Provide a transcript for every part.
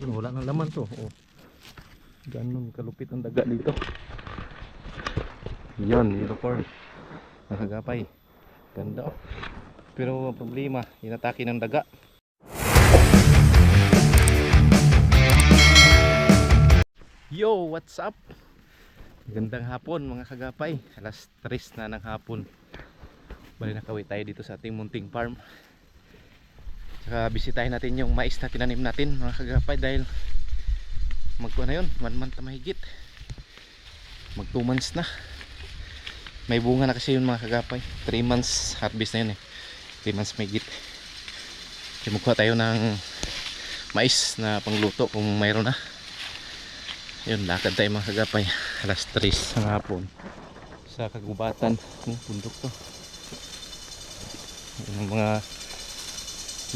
Yun, wala nang laman to. Oh. Ganun kalupit ang daga dito. Yan, unicorn. Nakagapay. Ganda oh. Pero ang problema, inatake ng daga. Yo, what's up? Gandang hapon mga kagapay. Alas 3 na ng hapon. Bali nakaway tayo dito sa ating munting farm. Saka bisitahin natin yung mais na tinanim natin mga kagapay dahil magkuha na yun, 1 month mahigit. Mag 2 months na. May bunga na kasi yun mga kagapay. 3 months harvest na yun eh. 3 months mahigit. Kaya magkuha tayo ng mais na pangluto kung mayroon na. Yun, lakad tayo mga kagapay. Alas 3 ng hapon. Sa kagubatan. Yung bundok to. Yung mga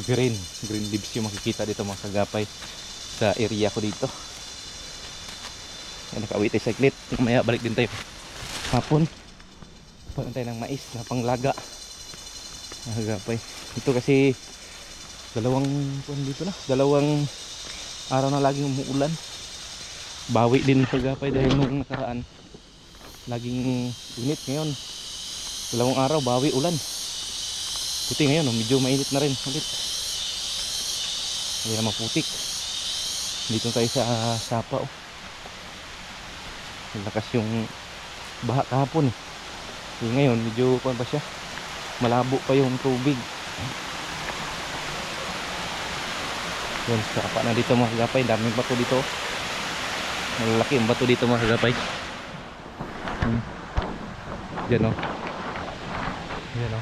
green. Green leaves yung makikita dito mga kagapay. Sa area ko dito. Yan, nakauwi tayo saglit. Mamaya balik din tayo. Hapon. Pagod tayo ng mais na panglaga. Mga kagapay. Ito kasi dalawang kuwan dito na. Dalawang araw na laging umuulan bawi din pagapay dahil nung nakaraan laging init ngayon dalawang araw bawi ulan puti ngayon oh, medyo mainit na rin ulit hindi na maputik dito tayo sa sapa oh. lakas yung baha kahapon eh eh, ngayon medyo kuan pa siya malabo pa yung tubig yun sapa na dito mga kagapay daming bato dito oh. Malalaki ang bato dito mga kagapay. Hmm. Diyan o. Diyan o.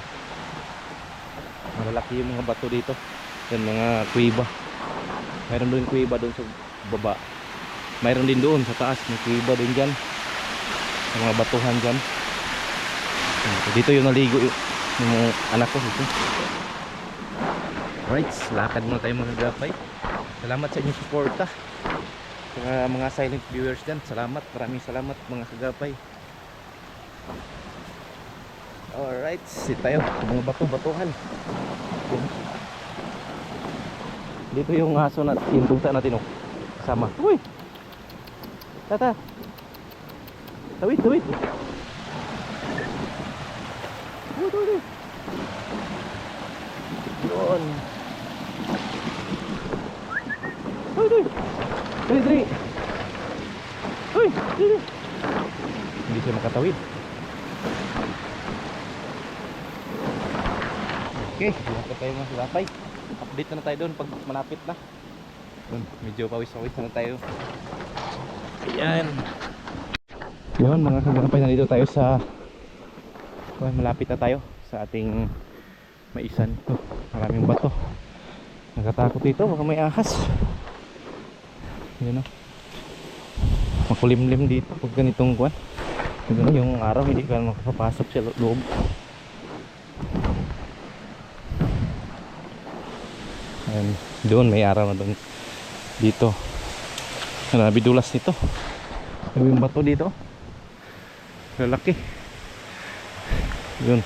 Malalaki yung mga bato dito. Yan mga kuiba. Mayroon doon kuiba doon sa baba. Mayroon din doon sa taas. May kuiba din dyan. Sa mga batuhan dyan. Hmm. Dito yung naligo yung, yung anak ko dito. Right, lakad muna tayo mga kagapay. Salamat sa inyong suporta sa mga silent viewers dyan salamat maraming salamat mga kagapay alright sit tayo mga bato batuhan dito yung aso na tuta natin oh. Kasama. Uy! Tata! Tawid tawid! Tawid tawid yun. Tawid tawid! Dali, dali. Uy, dali. Hindi siya makatawid. Okay, lapit tayo mga silapay. Update na, na tayo doon pag malapit na. Doon, medyo pawis-pawis na tayo. Ayan. Yun mga kagapay, nandito tayo sa well, malapit na tayo sa ating maisan. Oh, maraming bato. Nakatakot dito, baka may ahas yun o makulimlim dito pag ganitong kwan yun, yung araw hindi ka makapapasok sa lo- loob Ayan, doon may araw na doon. Dito. Grabe dulas nito. Yung bato dito. Lalaki. Yun.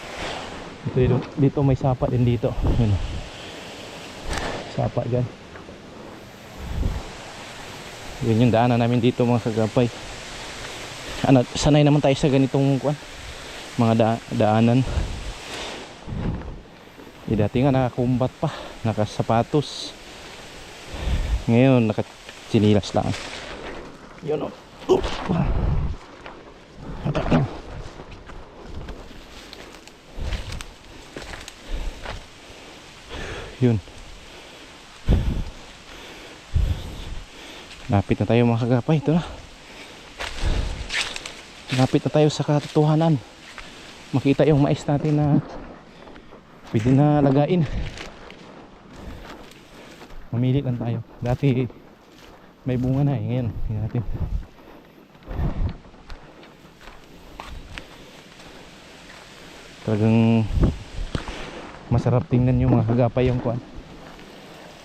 Dito, dito, dito may sapa din dito. Yun. Sapa dyan. Yun yung daanan namin dito mga kagapay. Ano, sanay naman tayo sa ganitong kwan mga da daanan. Eh, dati nga nakakumbat pa nakasapatos ngayon nakachinilas lang yun o oh. yun Lapit na tayo mga kagapay. Ito na. Lapit na tayo sa katotohanan. Makita yung mais natin na pwede na lagain. Mamili lang tayo. Dati may bunga na eh. Ngayon, hindi natin. Talagang masarap tingnan yung mga kagapay yung kuan.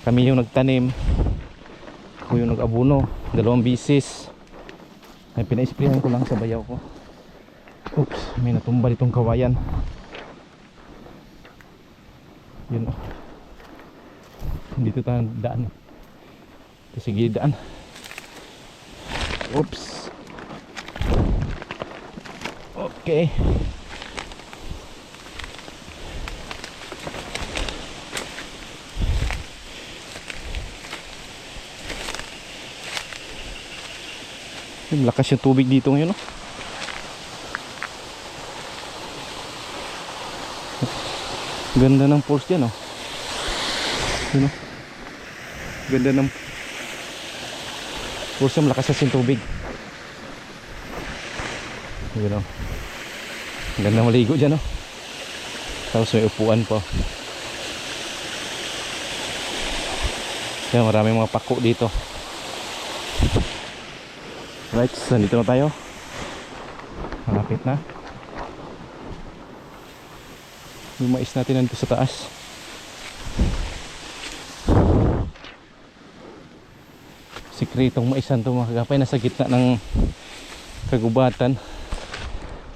Kami yung nagtanim ako yung nag-abuno dalawang bisis ay pina-sprayan ko lang sa bayaw ko oops may natumba ditong kawayan yun oh dito tayo daan Ito sige daan. Oops. Okay. Yung lakas yung tubig dito ngayon, no? Ganda ng falls dyan, oh. Yun, oh. Ganda ng yung lakas yung tubig. Yun, oh. Ganda maligo dyan, oh. Tapos may upuan pa. Yan, maraming mga pako dito. Right, so nandito na tayo. Malapit na. Yung mais natin nandito sa taas. Sikretong maisan to mga. Nasa gitna ng kagubatan.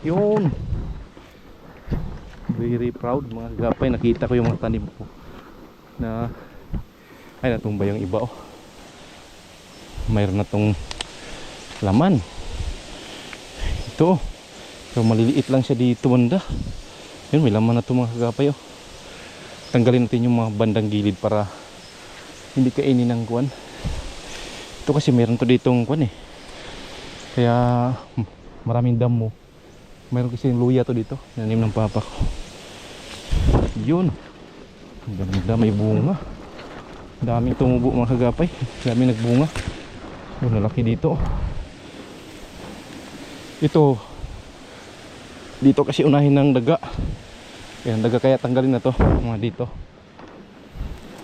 Yun. Very proud mga kagapay. Nakita ko yung mga tanim ko. Na ay natumba yung iba oh. Mayroon na tong laman. Ito. So maliliit lang siya dito banda. Yun, may laman na ito mga kagapay oh. Tanggalin natin yung mga bandang gilid para hindi kainin ng kuwan. Ito kasi meron to ditong kuwan eh. Kaya hmm, maraming damo. Meron kasi luya to dito. Nanim ng papa ko. Yun. Ganda may bunga. Daming tumubo mga kagapay. Daming nagbunga. Oh, lalaki dito. Ito. Dito kasi unahin ng daga. Yan, daga kaya tanggalin na to. Mga dito.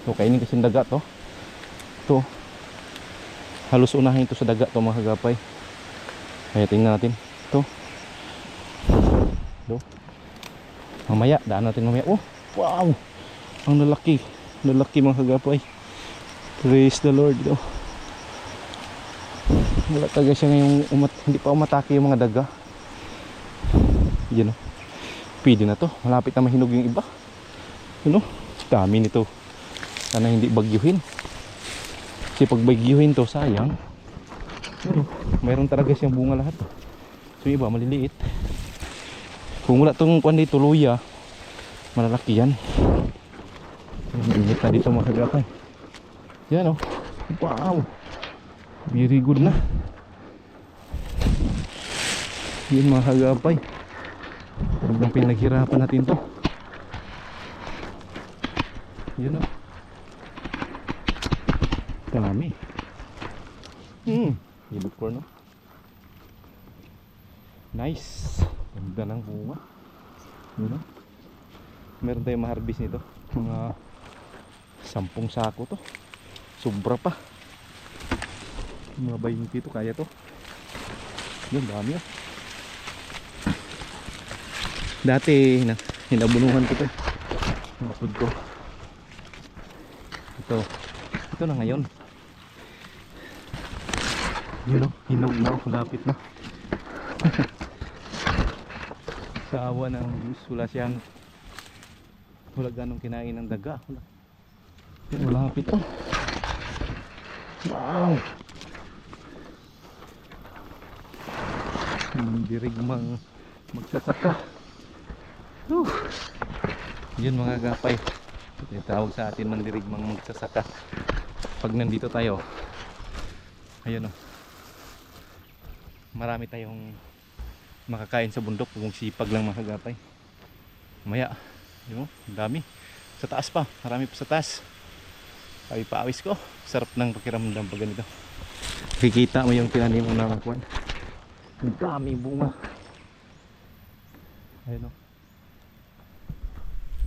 So, kainin kasi yung daga to. Ito. Halos unahin to sa daga to mga kagapay. Kaya tingnan natin. Ito. Ito. Mamaya, daan natin mamaya. Oh, wow! Ang lalaki. Lalaki mga kagapay. Praise the Lord. Ito. Wala talaga siya ngayong umat, hindi pa umatake yung mga daga. Yan o. Pwede na to. Malapit na mahinog yung iba. Ano? Dami nito. Sana hindi bagyuhin. Kasi pag bagyuhin to, sayang. Ano? Mayroon talaga siyang bunga lahat. So iba, maliliit. Kung wala tong kwan dito, luya, malalaki yan. Init na dito mga kagapay. Yan o. Wow! Very good na. Yun mga kagapay. Talagang pinaghirapan natin to. Yun o. Dami. Hmm. Hilot corn no? Nice. Ganda ng bunga. O. Meron tayong maharbis nito. Mga sampung sako to. Sobra pa. Mga 20 to kaya to. Yun, dami oh. Dati, hina, hinabunuhan ko to. eh. Mapod ko. Ito. Ito na ngayon. Yun oh, hinog na lapit na. Sa awa ng Diyos, wala ganong kinain ng daga. Wala. Malapit oh. Wow! Mandirigmang magsasaka. Whew. Yun mga gapay. Yung tawag sa atin mandirigmang magsasaka. Pag nandito tayo, ayun oh. Marami tayong makakain sa bundok kung sipag lang mga gapay. Maya, yun mo, dami. Sa taas pa, marami pa sa taas. Ay paawis ko. Sarap ng pakiramdam pag ganito. Kikita mo yung tinanim mo kwan. Ang dami bunga. Ayun o.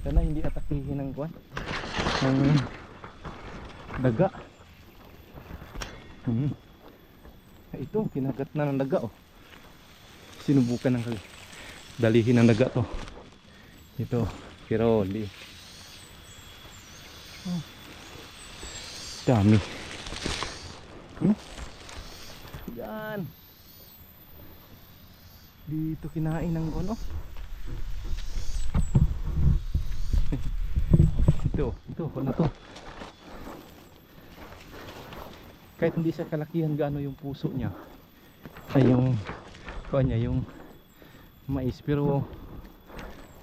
Sana hindi atakihin ng kwan. Ng daga. Hmm. Ay, Ito, kinagat na ng daga oh. Sinubukan ng dalihin ng daga to. Ito, pero hindi. Oh. Dami. Hmm? Yan. Dito kinain ng ano? ito, ito, ano to? Kahit hindi siya kalakihan gaano yung puso niya. Ay yung kuha niya yung mais. Pero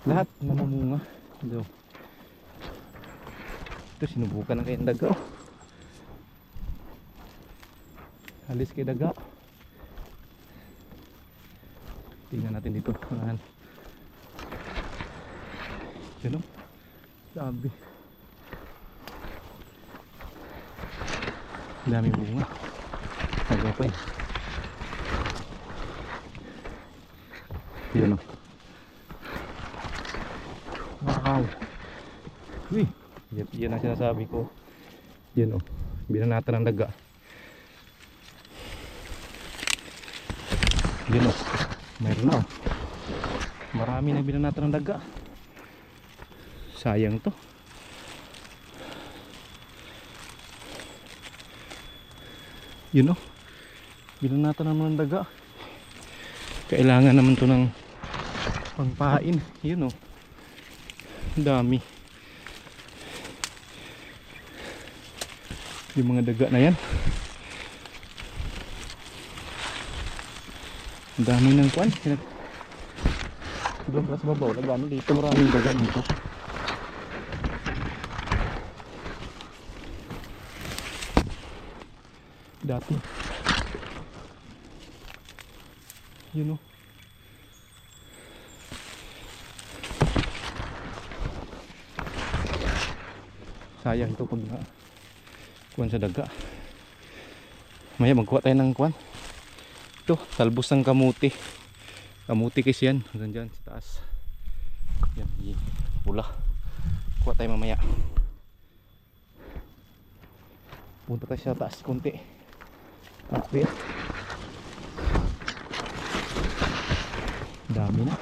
lahat namumunga. Ito. Ito sinubukan ng kayang daga oh. alis kay daga. Tingnan natin dito. Yun o sabi daming bunga. Nagapay yun o wow. Uy. Yan, yan ang sinasabi ko. Yun o binanatan ng daga. Yun o mayroon na o marami na binanatan ng daga. Sayang to yun o binanatan naman ng daga. Kailangan naman to ng pangpain yun o dami. Yung mga daga na yan. Dami ng kwan. Pinag- Ibang sa babaw. Nagano dito maraming daga dito dati. Yun o sayang ito pag na kuwan sa daga. Maya magkuha tayo ng kuwan. Ito talbos ng kamuti. Kamuti kasi yan. Hanggang dyan sa taas. Yan yan pula. Kuha tayo mamaya. Punta tayo sa taas konti okay dami na.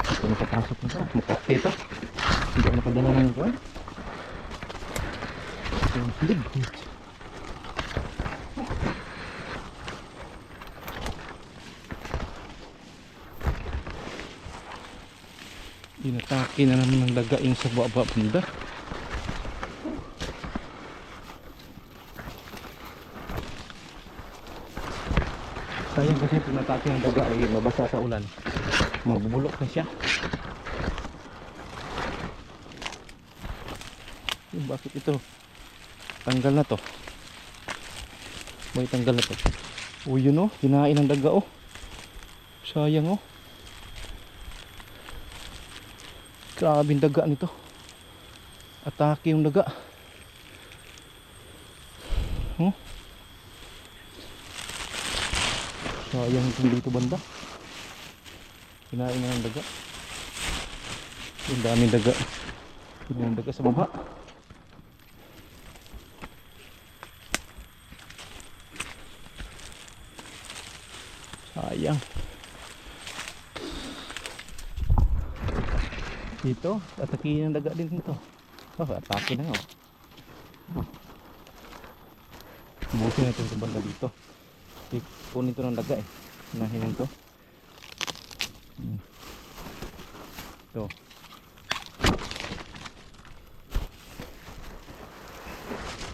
Ito nakapasok na ito mukha ito. Hindi ako nakadala ng kuwan yung lig Inatake na naman ng dagaing sa baba banda. Sayang kasi pinatake ng daga ay mabasa sa ulan. Magbubulok na siya. Yung bakit ito? Tanggal na to. May tanggal na to. O yun oh, kinain ng daga oh. Sayang oh. Grabing daga nito. Atake yung daga. Sayang itong dito banda. Kinain na ng daga. Yung daming daga. Yung daga sa baba. Sayang. Dito, atakihin ng daga din dito. Oh, atake na nga. Oh. Busin natin sa banda dito. I- Kunin ito ng daga eh. Unahin ito. Hmm. Ito.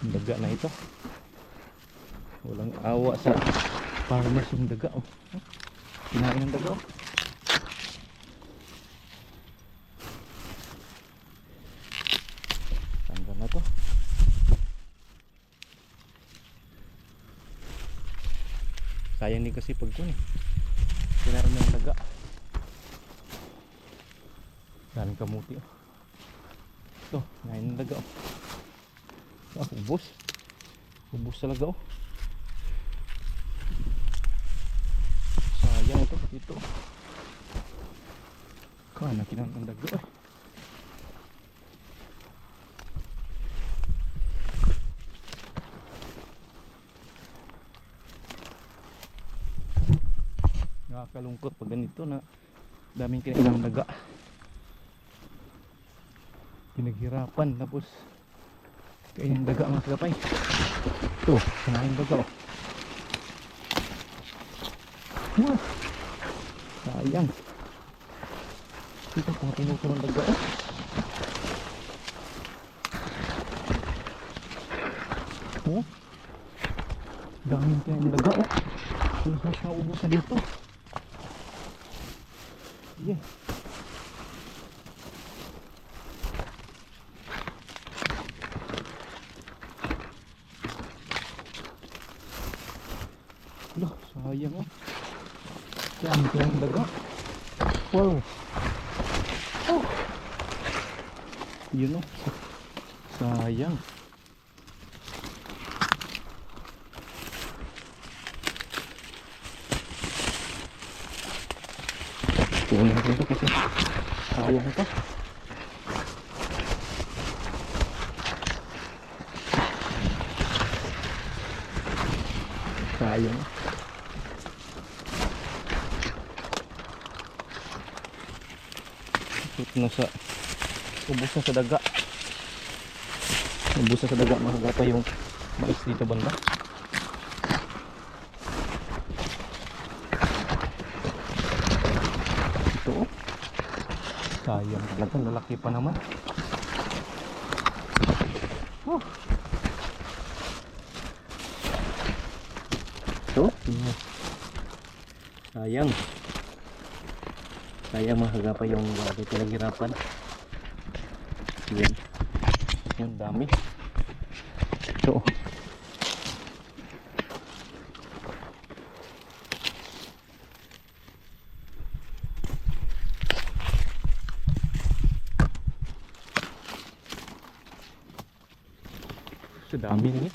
Daga na ito. Walang awa sa farmers yung daga. Oh. Kinain ng daga. Oh. Tanggal na to. Sayang din kasi pag kun eh. Kinain ng daga. Daming kamuti oh. Ito, kinain ng daga oh. Ah, ubos. Ubos talaga oh. Sayang ito, ito. Kana kinain ng daga eh. Nakakalungkot pag ganito na daming kinilang daga. Pinaghirapan tapos kainin daga mga kagapay. Ito, kinain daga oh. Sayang. Ito kung tinuto ng daga oh. Oh. Daming kaya daga oh. Halos na ubos na dito. Sige. Loh, sayang oh. Yan, kaya daga. Wow. Oh. Yun oh. Sayang. Tuloy natin ito kasi sayang ito. Sayang. Ito na ubos na sa daga. Ubos na sa daga makagapa yung mais dito banda. Ito oh. Sayang talaga, lalaki pa naman. Oh. Ito. Tingnan. Sayang. Sayang makagapa yung bago pinaghirapan. Yan. Yan, dami. Ito. oh. Sa dami na yan.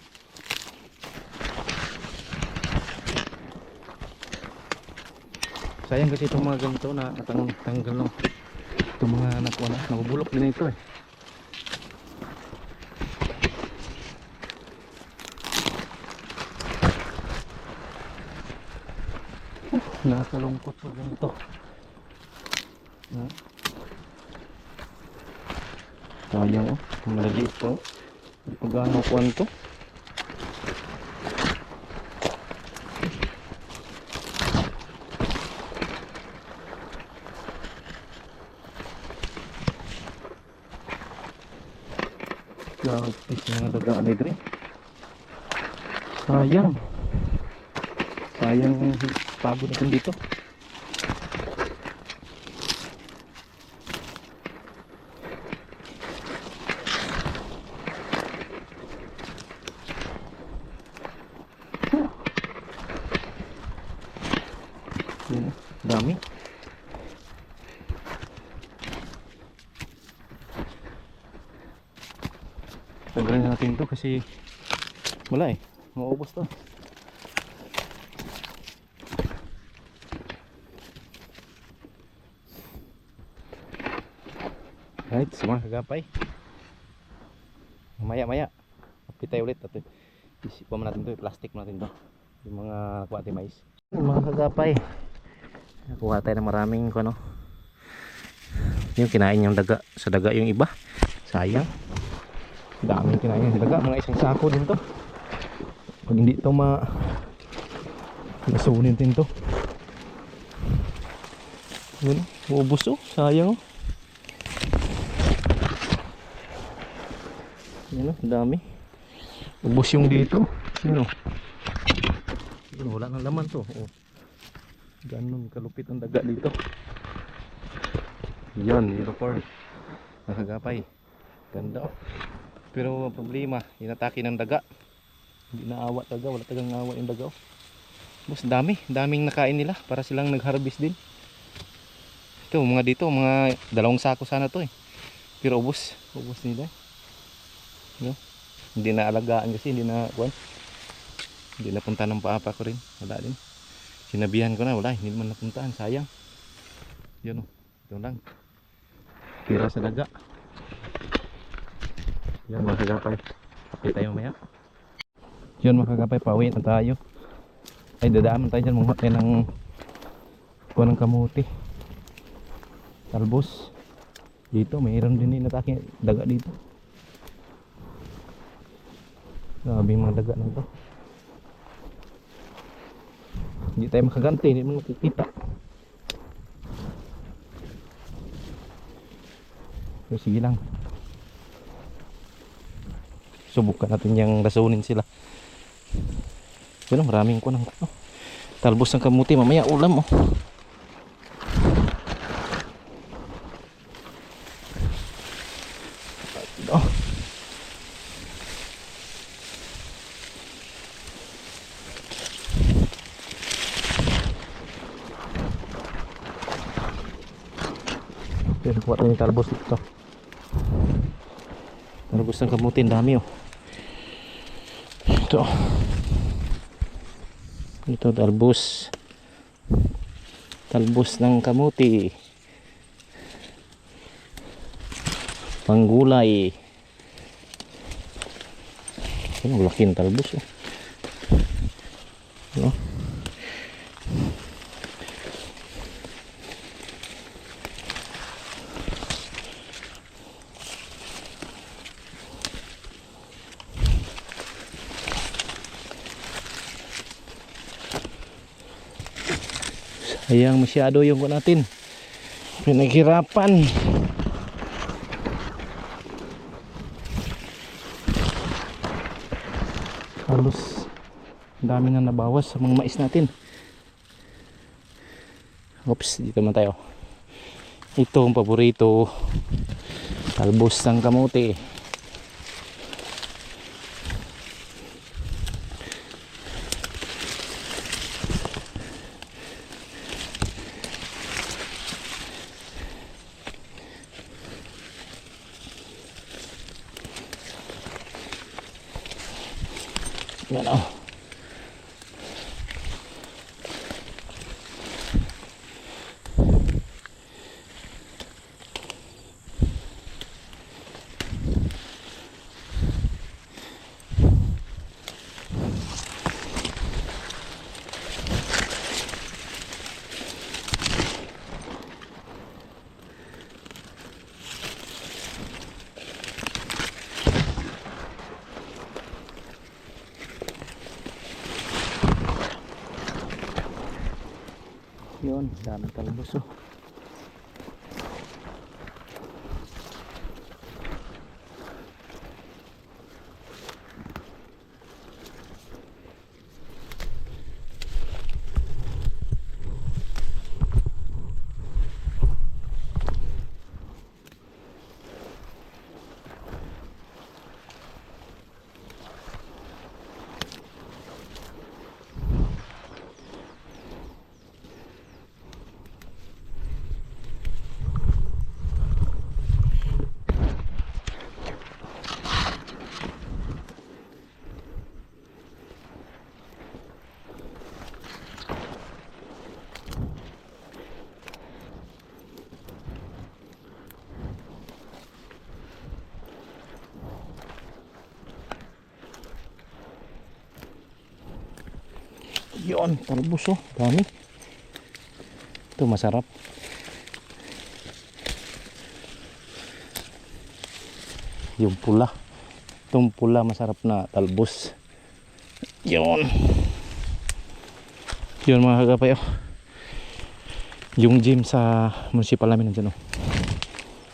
Sayang kasi itong mga ganito na natang tanggal no. Itong mga nakuha na, nabubulok din ito eh. Nakakalungkot sa ganito. Ha? Sayang oh, malaliit to. Pagano kuwan to? Grabe yung mga dagaan ni Dre. Sayang. Sayang pagod natin dito. Yun, dami. Tanggalin na natin to kasi wala eh. Maubos to. Right, mga kagapay. Maya maya. Update tayo ulit. At isipan natin to, plastic natin to. Yung mga kuwate mais. Mga kagapay. Nakuha tayo ng maraming ano. Yung kinain yung daga. Sa daga yung iba. Sayang. Daming kinain yung daga. Mga isang sako din to. Pag hindi to ma... Nasunin din to. Yun. Ubus oh. Sayang oh. Yan oh. Dami. Ubus yung dito. Yan oh. Yun, wala nang laman to. Oh. Ganun kalupit ang daga dito. Yan, uniform. Nakagapay. Ganda oh. Pero problema, inatake ng daga. Hindi naawa taga, wala tagang awa yung daga oh. Mas dami, daming nakain nila para silang nag-harvest din. Ito, mga dito, mga dalawang sako sana to eh. Pero ubos, ubos nila. No? Hindi na alagaan kasi, hindi na, kuwan. Hindi napunta ng paapa ko rin. Wala din. Sinabihan ko na, wala, hindi naman napuntaan, sayang. Yun oh, ito lang. Tira sa daga. Yan mga kagapay. Kapit tayo mamaya. Yun mga kagapay, pauwi na tayo. Ay dadaaman tayo dyan mga ng kuha ng kamuti. Talbos. Dito, mayroon din inatake daga dito. Grabe yung mga daga na ito. Hindi tayo makaganti, hindi mo makikita. So sige lang. subukan natin yung rasunin sila oh, maraming ko ng oh. talbos ng kamuti mamaya ulam oh Yan, kuha tayo ng talbos dito. Talbos ng kamuti, ang dami oh. Ito. Ito, talbos. Talbos ng kamuti. Panggulay. Ano, laki ng talbos oh. Sayang masyado yung ko natin. Pinaghirapan. Halos dami na nabawas sa mga mais natin. Oops, dito man tayo. Ito ang paborito. Talbos ng kamote. Yan oh. Yun, dami talbos oh. Yun, talbos oh. Dami. Ito masarap. Yung pula. Itong pula masarap na talbos. Yun. Yun mga kagapay oh. Yung gym sa municipal namin nandyan oh.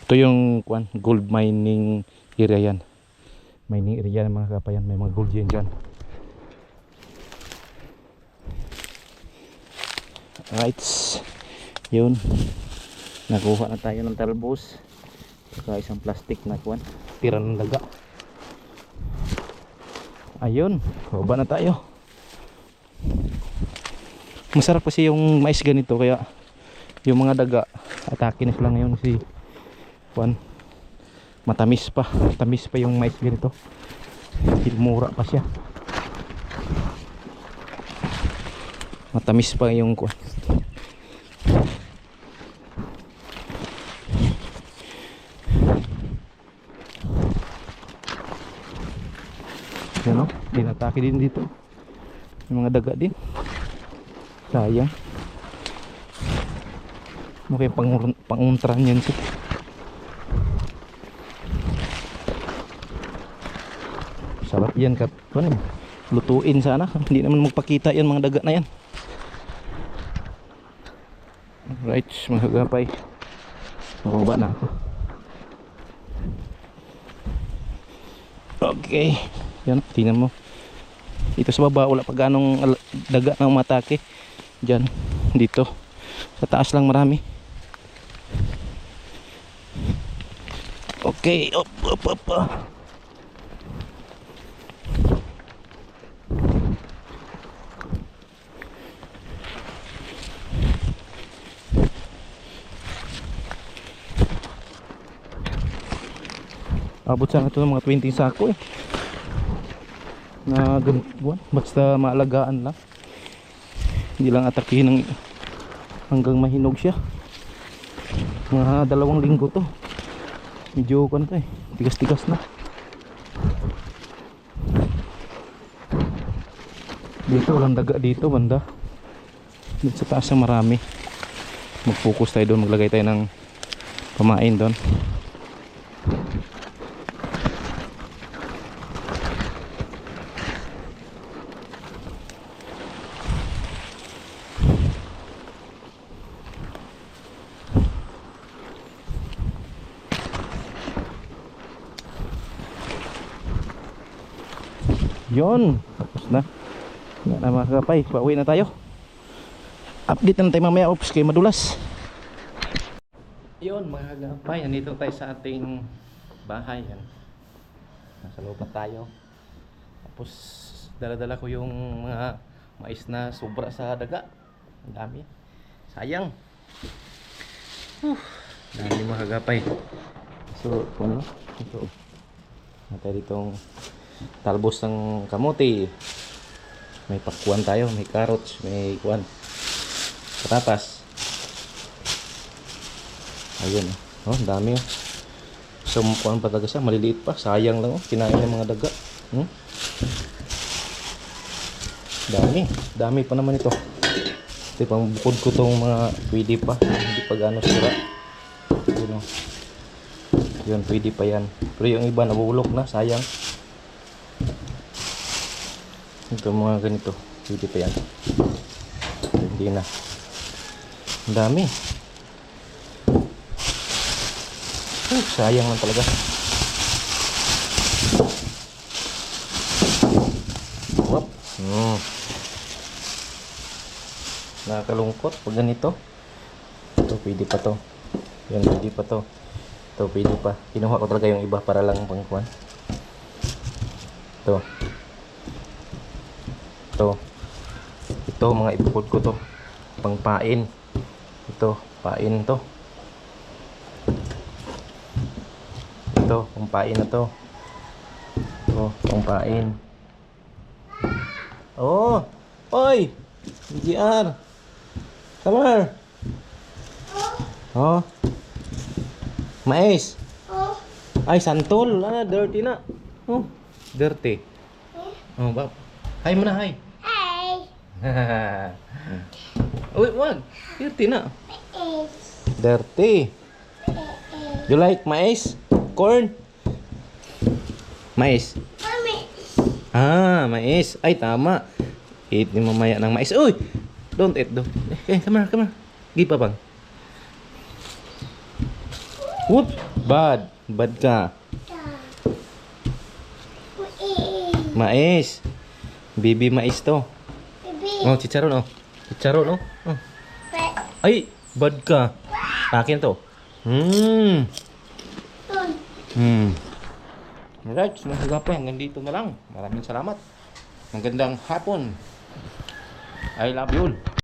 Ito yung kwan, gold mining area yan. Mining area ng mga kagapayan. May mga gold yan dyan. Right. Yun. Nakuha na tayo ng talbos. Saka isang plastic na kuwan. Tira ng daga. Ayun. Baba na tayo. Masarap kasi yung mais ganito kaya yung mga daga atake na sila ngayon si kuwan. Matamis pa. Matamis pa yung mais ganito. Mura pa siya. Matamis pa yung kuwan. Yan o, din dito. Yung mga daga din. Sayang. Kaya pang, panguntran yan siya? Sarap yan kat. Ano, lutuin sana. Hindi naman magpakita yan mga daga na yan. Right, mga gapay. Mababa na ako. Okay. Yan, tingnan mo. Dito sa baba, wala pa ganong daga ng matake. Diyan, dito. Sa taas lang marami. Okay, up, up, up. up. Abot sana ito ng mga 20 sako eh. Na ganun, basta maalagaan lang. Hindi lang atakihin ng hanggang mahinog siya. Mga dalawang linggo to. Medyo kan to eh. Tigas-tigas na. Dito walang daga dito banda. Dito sa taas marami. Mag-focus tayo doon, maglagay tayo ng pamain doon. Yon, tapos na. Yan na mga kakapay, pauwi na tayo. Update na tayo mamaya, oops, kay madulas. Yon mga kakapay, nandito tayo sa ating bahay. Yan. Nasa loob na tayo. Tapos, dala-dala ko yung mga mais na sobra sa daga. Ang dami. Sayang. Whew. Dami mga kakapay. So, ano? Ito. Natin ditong talbos ng kamote. May pakwan tayo may carrots may kuan patatas. Ayun oh. Ang dami oh. So kuan pa talaga siya maliliit pa. Sayang lang oh. Kinain ng mga daga. Hmm? dami. Dami pa naman ito. Ito pang bukod ko tong mga pwede pa. Hindi pa gano'n sira. Yun oh. Yun pwede pa yan. Pero yung iba nabubulok na. Sayang ito mga ganito. Pwede pa yan. Hindi na. Ang dami. Oh, sayang lang talaga. Wop. Hmm. Nakakalungkot pag ganito. Ito pwede pa to. Yan pwede pa to. Ito pwede pa. Kinuha ko talaga yung iba para lang pangkuhan. Ito ito. Ito mga ibukod ko to. Pangpain. Ito pain to. Ito pangpain na to. Ito pangpain. Oh! Oy! GR Samar oh! Mais! Ay santol. Ah dirty na. Oh dirty. Oh ba Hi hi. Hi. Uy, wag. Dirty na. Dirty. You like mais? Corn? Mais. Ah, mais. Ay, tama. Eat ni mamaya ng mais. Uy! Don't eat, don't. Eh, come here, come here. Give pa bang. Whoop! Bad. Bad ka. Mais. Bibi mais to. Bibi. Oh, chicharon oh. Chicharon oh. oh. Ay, bad ka. Akin to. Hmm. Hmm. Alright, mga kagapay, hanggang dito na lang. Maraming salamat. Magandang hapon. I love you all.